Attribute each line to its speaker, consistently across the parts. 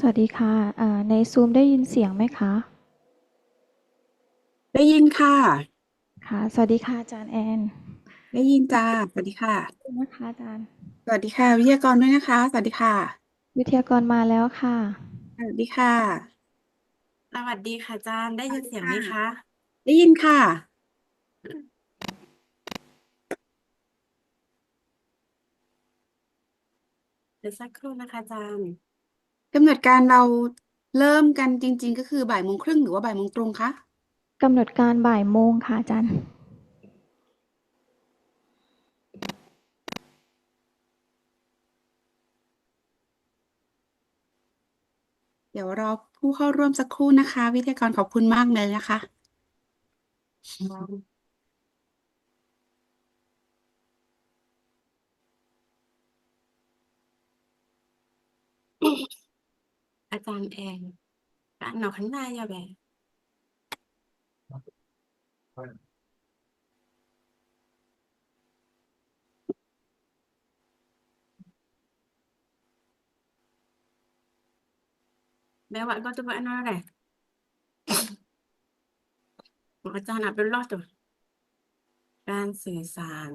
Speaker 1: สวัสดีค่ะอ่าในซูมได้ยินเสียงไหมคะ
Speaker 2: ได้ยินค่ะ
Speaker 1: ค่ะ สวัสดีค่ะอาจารย์แอน
Speaker 2: ได้ยินจ้า สวัสดีค่ะ
Speaker 1: ขอบคุณนะคะอาจารย์
Speaker 2: สวัสดีค่ะ วิทยากรด้วยนะคะ สวัสดีค่ะ
Speaker 1: วิทยากรมาแล้วค่ะ
Speaker 2: สวัสดีค่ะ
Speaker 3: สวัสดีค่ะอาจารย์ได้ยินเสียงไหมคะ
Speaker 2: ได้ยินค่ะ
Speaker 3: เดี๋ยวสักครู่นะคะอาจารย์
Speaker 2: กำหนดการเราเริ่มกันจริง ๆ ก็คือบ่ายโมงครึ่งหรือว่าบ่ายโมงตรงคะ
Speaker 1: กำหนดการบ่ายโมงค่ะอาจารย์
Speaker 2: เดี๋ยวรอผู้เข้าร่วมสักครู่นะคะ วิทยากรขอบคุณมากเลยนะคะ
Speaker 3: อาจารย์แอนการหนอขันหน้ายาแบบแบบว่าก็จะว่าอันนั้นแหละออาจารย์อะเป็นรอดตัวการสื่อสาร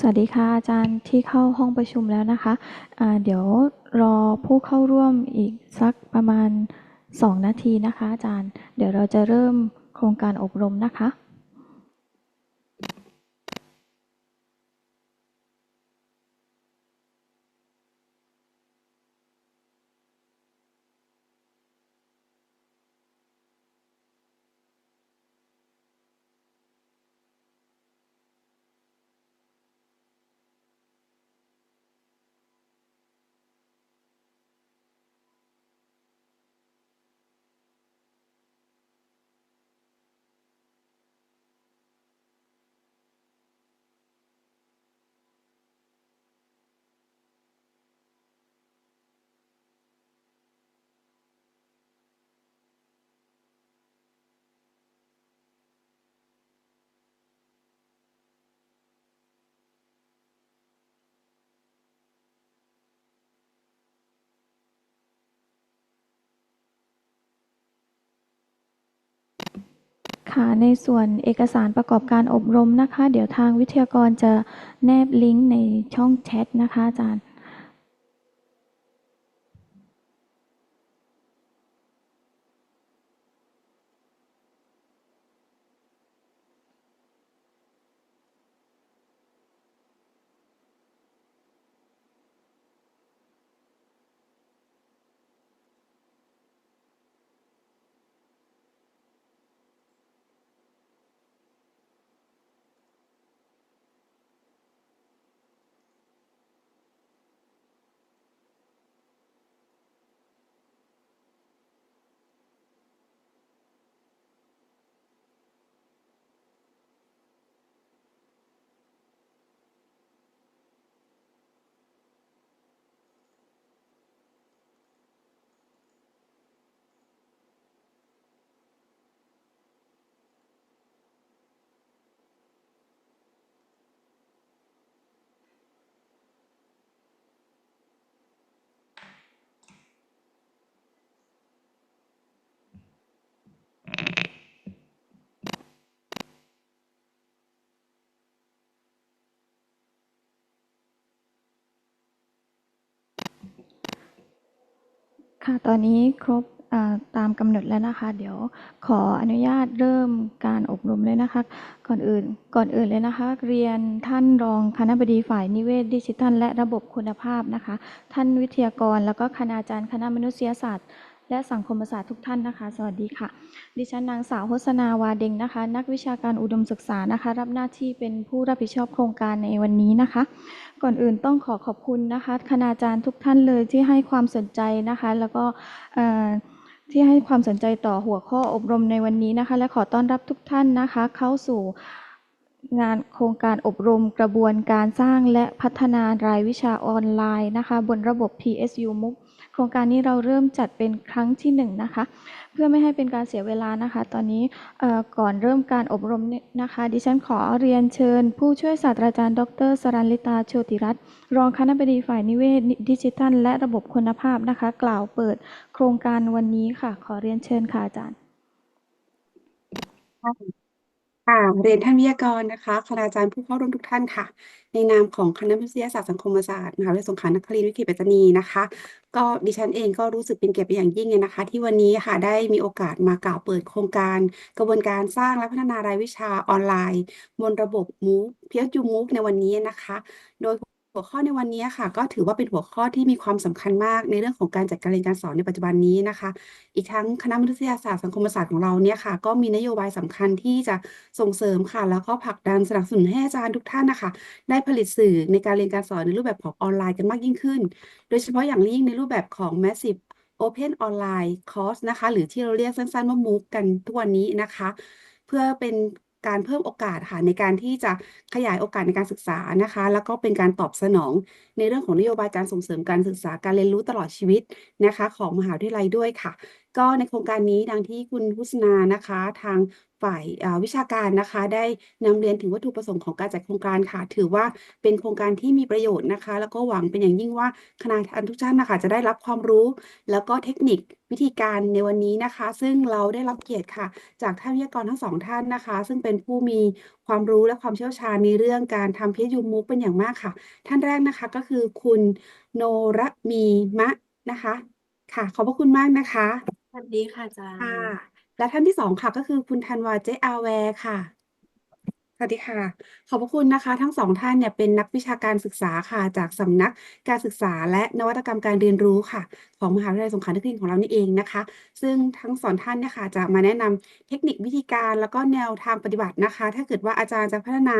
Speaker 1: สวัสดีค่ะอาจารย์ที่เข้าห้องประชุมแล้วนะคะะเดี๋ยวรอผู้เข้าร่วมอีกสักประมาณ 2 นาทีนะคะ อาจารย์ เดี๋ยวเราจะเริ่มโครงการอบรมนะคะ คะในส่วนเอกสารประกอบการอบรมนะคะ เดี๋ยวทางวิทยากรจะแนบลิงก์ในช่องแชทนะคะอาจารย์ ค่ะ ตอนนี้ครบตามกำหนดแล้วนะคะ เดี๋ยวขออนุญาตเริ่มการอบรมเลยนะคะ ก่อนอื่นก่อนอื่นเลยนะคะ เรียนท่านรองคณะบดีฝ่ายนิเวศดิจิทัล และระบบคุณภาพนะคะ ท่านวิทยากรแล้วก็คณาจารย์คณะมนุษยศาสตร์ และสังคมศาสตร์ทุกท่านนะคะ สวัสดีค่ะ ดิฉันนางสาวโฆษณาวาเดงนะคะ นักวิชาการอุดมศึกษานะคะ รับหน้าที่เป็นผู้รับผิดชอบโครงการในวันนี้นะคะ ก่อนอื่นต้องขอขอบคุณนะคะ คณาจารย์ทุกท่านเลยที่ให้ความสนใจนะคะ แล้วก็ที่ให้ความสนใจต่อหัวข้ออบรมในวันนี้นะคะ และขอต้อนรับทุกท่านนะคะ เข้าสู่งานโครงการอบรมกระบวนการสร้างและพัฒนารายวิชาออนไลน์นะคะ บนระบบ PSU MOOC ครงการนี้เราเริ่มจัดเป็นครั้งที่หนึ่งนะคะ เพื่อไม่ให้เป็นการเสียเวลานะคะ ตอนนี้ก่อนเริ่มการอบรมเนี่ยนะคะ ดิฉันขอเรียนเชิญ ผู้ช่วยศาสตราจารย์ ดรสรันลิตาโชติรัตน์รองคณบดีฝ่ายนิเวศดิจิทัล และระบบคุณภาพนะคะ กล่าวเปิดโครงการวันนี้ค่ะ ขอเรียนเชิญค่ะอาจารย์
Speaker 2: ค่ะเรียนท่านวิทยากรนะคะ คณาจารย์ผู้เข้าร่วมทุกท่านค่ะ ในนามของคณะวิทยาศาสตร์สังคมศาสตร์มหาวิทยาลัยสงขลานครินทร์วิทยาปัตตานีนะคะ ก็ดิฉันเองก็รู้สึกเป็นเกียรติเป็นอย่างยิ่งเลยนะคะ ที่วันนี้ค่ะได้มีโอกาสมากล่าวเปิดโครงการ กระบวนการสร้างและพัฒนารายวิชาออนไลน์ บนระบบ MOOC PSU MOOC ในวันนี้นะคะ โดย หัวข้อในวันนี้ค่ะ ก็ถือว่าเป็นหัวข้อที่มีความสำคัญมากในเรื่องของการจัดการเรียนการสอนในปัจจุบันนี้นะคะ อีกทั้งคณะมนุษยศาสตร์สังคมศาสตร์ของเราเนี่ยค่ะ ก็มีนโยบายสำคัญที่จะส่งเสริมค่ะ แล้วก็ผลักดันสนับสนุนให้อาจารย์ทุกท่านนะคะ ได้ผลิตสื่อในการเรียนการสอนในรูปแบบของออนไลน์กันมากยิ่งขึ้น โดยเฉพาะอย่างยิ่งในรูปแบบของ Massive Open Online Course นะคะ หรือที่เราเรียกสั้นๆว่า MOOC กันทุกวันนี้นะคะ เพื่อเป็น การเพิ่มโอกาสค่ะในการที่จะขยายโอกาสในการศึกษานะคะ แล้วก็เป็นการตอบสนองในเรื่องของนโยบายการส่งเสริมการศึกษาการเรียนรู้ตลอดชีวิตนะคะ ของมหาวิทยาลัยด้วยค่ะ ก็ในโครงการนี้ดังที่คุณพุษนานะคะ ทางฝ่ายวิชาการนะคะ ได้นำเรียนถึงวัตถุประสงค์ของการจัดโครงการค่ะ ถือว่าเป็นโครงการที่มีประโยชน์นะคะ แล้วก็หวังเป็นอย่างยิ่งว่าคณะทุกท่านนะคะ จะได้รับความรู้ แล้วก็เทคนิควิธีการในวันนี้นะคะ ซึ่งเราได้รับเกียรติค่ะ จากท่านวิทยากรทั้งสองท่านนะคะ ซึ่งเป็นผู้มีความรู้และความเชี่ยวชาญในเรื่องการทำพิยูมุกเป็นอย่างมากค่ะ ท่านแรกนะคะก็คือคุณโนรมีมะนะคะ ค่ะ ขอบพระคุณมากนะคะ
Speaker 3: วัสดีค่ะอาจาร
Speaker 2: ค่ะ
Speaker 3: ย์
Speaker 2: และท่านที่สองค่ะ ก็คือคุณธันวาเจอาแวร์ค่ะ สวัสดีค่ะ ขอบพระคุณนะคะ ทั้งสองท่านเนี่ยเป็นนักวิชาการศึกษาค่ะ จากสำนักการศึกษาและนวัตกรรมการเรียนรู้ค่ะ ของมหาวิทยาลัยสงขลานครินทร์ของเรานี่เองนะคะ ซึ่งทั้งสองท่านเนี่ยค่ะจะมาแนะนำเทคนิควิธีการแล้วก็แนวทางปฏิบัตินะคะ ถ้าเกิดว่าอาจารย์จะพัฒนา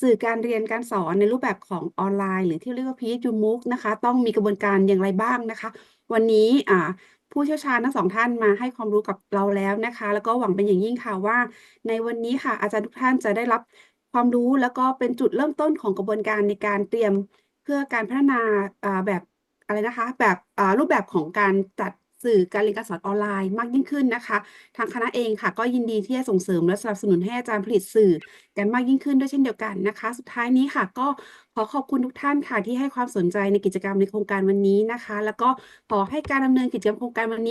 Speaker 2: สื่อการเรียนการสอนในรูปแบบของออนไลน์ หรือที่เรียกว่า PHU-MOOC นะคะ ต้องมีกระบวนการอย่างไรบ้างนะคะ วันนี้อ่า ผู้เชี่ยวชาญทั้งสองท่านมาให้ความรู้กับเราแล้วนะคะ แล้วก็หวังเป็นอย่างยิ่งค่ะว่า ในวันนี้ค่ะ อาจารย์ทุกท่านจะได้รับความรู้แล้วก็เป็นจุดเริ่มต้นของกระบวนการในการเตรียมเพื่อการพัฒนาแบบอะไรนะคะ แบบรูปแบบของการจัด สื่อการเรียนการสอนออนไลน์มากยิ่งขึ้นนะคะ ทางคณะเองค่ะ ก็ยินดีที่จะส่งเสริมและสนับสนุนให้อาจารย์ผลิตสื่อกันมากยิ่งขึ้นด้วยเช่นเดียวกันนะคะ สุดท้ายนี้ค่ะ ก็ขอขอบคุณทุกท่านค่ะที่ให้ความสนใจในกิจกรรมในโครงการวันนี้นะคะ แล้วก็ขอให้การดำเนินกิจกรรมโครงการวันนี้